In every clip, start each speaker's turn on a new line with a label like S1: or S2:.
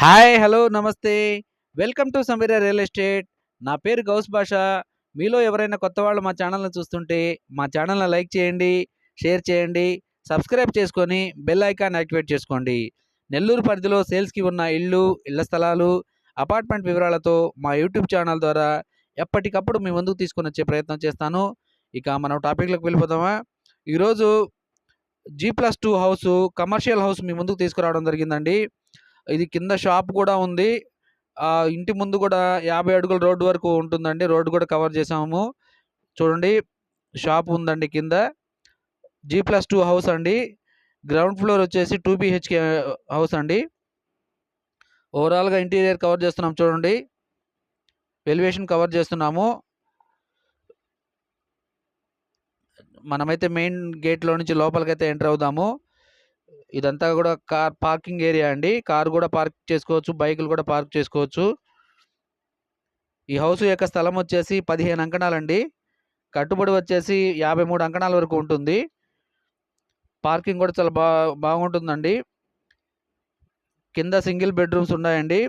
S1: Hi hello నమస్తే. Welcome to Sameera real estate. నా పేరు గౌస్ భాష. మీలో ఎవరైనా కొత్త వాళ్ళు మా ఛానల్ని చూస్తుంటే మా ఛానల్ని లైక్ చేయండి షేర్ చేయండి సబ్స్క్రైబ్ చేసుకొని బెల్ ఐకాన్ యాక్టివేట్ చేసుకోండి. నెల్లూరు పరిధిలో సేల్స్కి ఉన్న ఇళ్ళు ఇళ్ళ స్థలాలు అపార్ట్మెంట్ వివరాలతో మా యూట్యూబ్ ఛానల్ ద్వారా ఎప్పటికప్పుడు మీ ముందుకు తీసుకొని వచ్చే ప్రయత్నం చేస్తాను. ఇక మనం టాపిక్లోకి వెళ్ళిపోదామా? ఈరోజు G plus two house commercial house మీ ముందుకు తీసుకురావడం జరిగిందండి. ఇది కింద షాప్ కూడా ఉంది. ఆ ఇంటి ముందు కూడా యాభై అడుగుల రోడ్డు వరకు ఉంటుందండి. రోడ్డు కూడా కవర్ చేసాము చూడండి షాప్ ఉందండి కింద. జీ ప్లస్ టూ హౌస్ అండి. గ్రౌండ్ ఫ్లోర్ వచ్చేసి టూ బిహెచ్కే హౌస్ అండి. ఓవరాల్గా ఇంటీరియర్ కవర్ చేస్తున్నాం చూడండి. ఎలివేషన్ కవర్ చేస్తున్నాము. మనమైతే మెయిన్ గేట్లో నుంచి లోపలికైతే ఎంటర్ అవుదాము. ఇదంతా కూడా కార్ పార్కింగ్ ఏరియా అండి. కార్ కూడా పార్క్ చేసుకోవచ్చు బైకులు కూడా పార్క్ చేసుకోవచ్చు. ఈ హౌస్ యొక్క స్థలం వచ్చేసి పదిహేను అంకణాలండి. కట్టుబడి వచ్చేసి యాభై మూడు అంకణాల వరకు ఉంటుంది. పార్కింగ్ కూడా చాలా బా బాగుంటుందండి. కింద సింగిల్ బెడ్రూమ్స్ ఉన్నాయండి.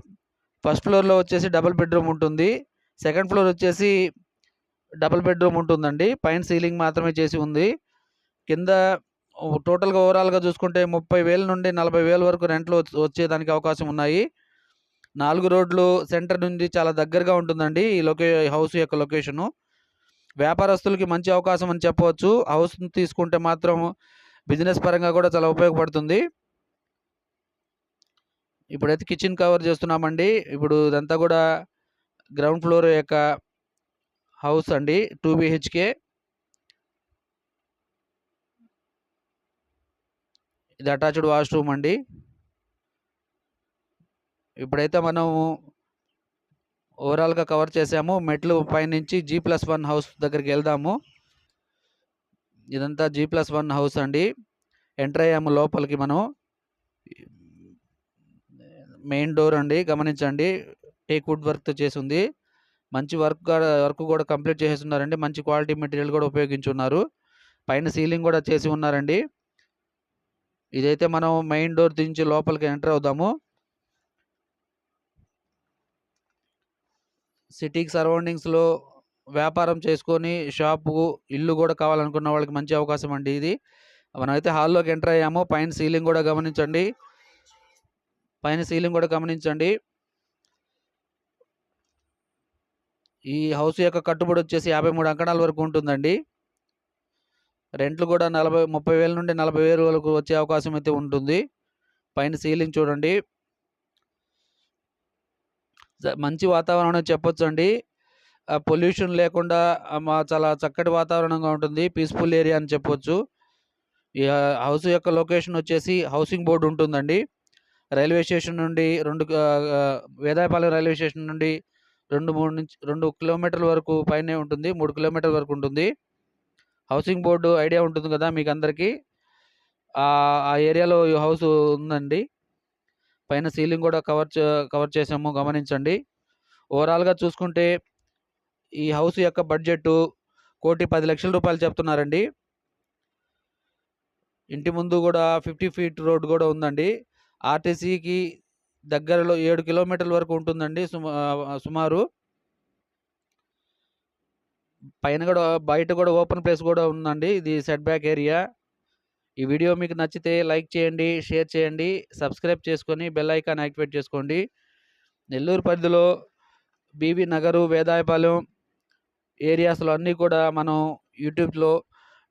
S1: ఫస్ట్ ఫ్లోర్లో వచ్చేసి డబుల్ బెడ్రూమ్ ఉంటుంది. సెకండ్ ఫ్లోర్ వచ్చేసి డబుల్ బెడ్రూమ్ ఉంటుందండి. పైన సీలింగ్ మాత్రమే చేసి ఉంది. కింద టోటల్గా ఓవరాల్గా చూసుకుంటే ముప్పై వేల నుండి నలభై వేల వరకు రెంట్లు వచ్చేదానికి అవకాశం ఉన్నాయి. నాలుగు రోడ్లు సెంటర్ నుండి చాలా దగ్గరగా ఉంటుందండి ఈ లొకే హౌస్ యొక్క లొకేషను. వ్యాపారస్తులకి మంచి అవకాశం అని చెప్పవచ్చు. హౌస్ తీసుకుంటే మాత్రం బిజినెస్ పరంగా కూడా చాలా ఉపయోగపడుతుంది. ఇప్పుడైతే కిచెన్ కవర్ చేస్తున్నామండి. ఇప్పుడు ఇదంతా కూడా గ్రౌండ్ ఫ్లోర్ యొక్క హౌస్ అండి. Two BHK. ఇది అటాచ్డ్ వాష్రూమ్ అండి. ఇప్పుడైతే మనము ఓవరాల్గా కవర్ చేసాము. మెట్లు పైనుంచి జీ ప్లస్ వన్ హౌస్ దగ్గరికి వెళ్దాము. ఇదంతా జీ ప్లస్ వన్ హౌస్ అండి. ఎంటర్ అయ్యాము లోపలికి మనం మెయిన్ డోర్ అండి గమనించండి. టేక్ వుడ్ వర్క్ చేసి ఉంది మంచి వర్క్ వర్క్ కూడా కంప్లీట్ చేసేస్తున్నారండి మంచి క్వాలిటీ మెటీరియల్ కూడా ఉపయోగించున్నారు. పైన సీలింగ్ కూడా చేసి ఉన్నారండి. ఇదైతే మనం మెయిన్ డోర్ దించి లోపలికి ఎంటర్ అవుదాము. సిటీకి సరౌండింగ్స్లో వ్యాపారం చేసుకొని షాపు ఇల్లు కూడా కావాలనుకున్న వాళ్ళకి మంచి అవకాశం అండి ఇది. మనమైతే హాల్లోకి ఎంటర్ అయ్యాము. పైన సీలింగ్ కూడా గమనించండి. పైన సీలింగ్ కూడా గమనించండి. ఈ హౌస్ యొక్క కట్టుబడి వచ్చేసి యాభై మూడు అంకణాల వరకు ఉంటుందండి. రెంట్లు కూడా నలభై ముప్పై వేల నుండి నలభై వేల వరకు వచ్చే అవకాశం అయితే ఉంటుంది. పైన సీలింగ్ చూడండి. మంచి వాతావరణం చెప్పొచ్చు అండి పొల్యూషన్ లేకుండా మా చాలా చక్కటి వాతావరణంగా ఉంటుంది. పీస్ఫుల్ ఏరియా అని చెప్పొచ్చు. ఈ హౌస్ యొక్క లొకేషన్ వచ్చేసి హౌసింగ్ బోర్డు ఉంటుందండి. రైల్వే స్టేషన్ నుండి రెండు వేదాయపాలెం రైల్వే స్టేషన్ నుండి రెండు మూడు నుంచి రెండు కిలోమీటర్ల వరకు పైనే ఉంటుంది. మూడు కిలోమీటర్ల వరకు ఉంటుంది. హౌసింగ్ బోర్డు ఐడియా ఉంటుంది కదా మీకు అందరికీ ఆ ఏరియాలో ఈ హౌస్ ఉందండి. పైన సీలింగ్ కూడా కవర్ కవర్ చేసాము గమనించండి. ఓవరాల్గా చూసుకుంటే ఈ హౌస్ యొక్క బడ్జెట్ కోటి పది లక్షల రూపాయలు చెప్తున్నారండి. ఇంటి ముందు కూడా ఫిఫ్టీ ఫీట్ రోడ్ కూడా ఉందండి. ఆర్టీసీకి దగ్గరలో ఏడు కిలోమీటర్ల వరకు ఉంటుందండి. సుమారు. పైన కూడా బయట కూడా ఓపెన్ ప్లేస్ కూడా ఉందండి. ఇది సెట్ బ్యాక్ ఏరియా. ఈ వీడియో మీకు నచ్చితే లైక్ చేయండి షేర్ చేయండి సబ్స్క్రైబ్ చేసుకొని బెల్ ఐకాన్ యాక్టివేట్ చేసుకోండి. నెల్లూరు పరిధిలో బీవీ నగరు వేదాయపాలెం ఏరియాస్లో అన్నీ కూడా మనం యూట్యూబ్లో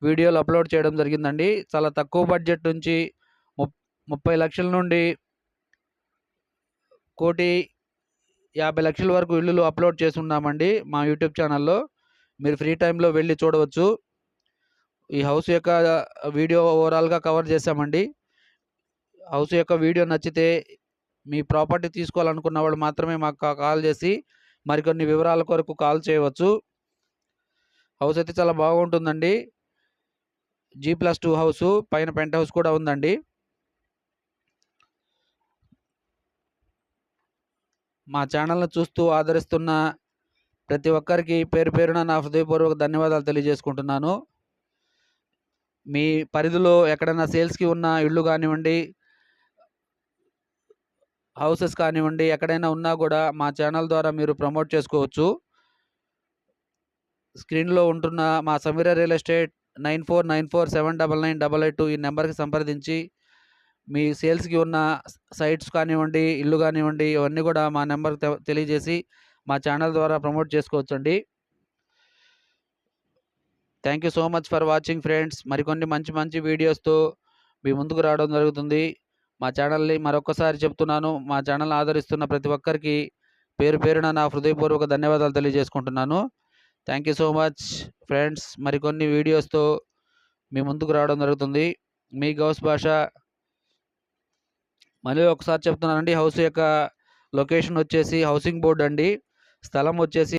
S1: వీడియోలు అప్లోడ్ చేయడం జరిగిందండి. చాలా తక్కువ బడ్జెట్ నుంచి ముప్పై లక్షల నుండి కోటి యాభై లక్షల వరకు ఇల్లులు అప్లోడ్ చేసి ఉన్నామండి మా యూట్యూబ్ ఛానల్లో. మీరు ఫ్రీ టైంలో వెళ్ళి చూడవచ్చు. ఈ హౌస్ యొక్క వీడియో ఓవరాల్గా కవర్ చేసామండి హౌస్ యొక్క వీడియో నచ్చితే మీ ప్రాపర్టీ తీసుకోవాలనుకున్న వాళ్ళు మాత్రమే మాకు కాల్ చేసి మరికొన్ని వివరాల కొరకు కాల్ చేయవచ్చు. హౌస్ అయితే చాలా బాగుంటుందండి. జీ ప్లస్ టూ హౌస్ పైన పెంట్ హౌస్ కూడా ఉందండి. మా ఛానల్ని చూస్తూ ఆదరిస్తున్న ప్రతి ఒక్కరికి పేరు పేరున నా హృదయపూర్వక ధన్యవాదాలు తెలియజేసుకుంటున్నాను. మీ పరిధిలో ఎక్కడైనా సేల్స్కి ఉన్న ఇళ్ళు కానివ్వండి హౌసెస్ కానివ్వండి ఎక్కడైనా ఉన్నా కూడా మా ఛానల్ ద్వారా మీరు ప్రమోట్ చేసుకోవచ్చు. స్క్రీన్లో ఉంటున్న మా Sameera real estate nine four nine four seven double nine double eight ఈ నెంబర్కి సంప్రదించి మీ సేల్స్కి ఉన్న సైట్స్ కానివ్వండి ఇల్లు కానివ్వండి ఇవన్నీ కూడా మా నెంబర్ తెలియజేసి మా ఛానల్ ద్వారా ప్రమోట్ చేసుకోవచ్చండి. Thank you so much for watching friends మరికొన్ని మంచి మంచి వీడియోస్తో మీ ముందుకు రావడం జరుగుతుంది. మా ఛానల్ని మరొకసారి చెప్తున్నాను. మా ఛానల్ ఆదరిస్తున్న ప్రతి ఒక్కరికి పేరు పేరున నా హృదయపూర్వక ధన్యవాదాలు తెలియజేసుకుంటున్నాను. Thank you so much friends మరికొన్ని వీడియోస్తో మీ ముందుకు రావడం జరుగుతుంది. మీ గౌస్ భాష మళ్ళీ ఒకసారి చెప్తున్నానండి. హౌస్ యొక్క లొకేషన్ వచ్చేసి హౌసింగ్ బోర్డ్ అండి. స్థలం వచ్చేసి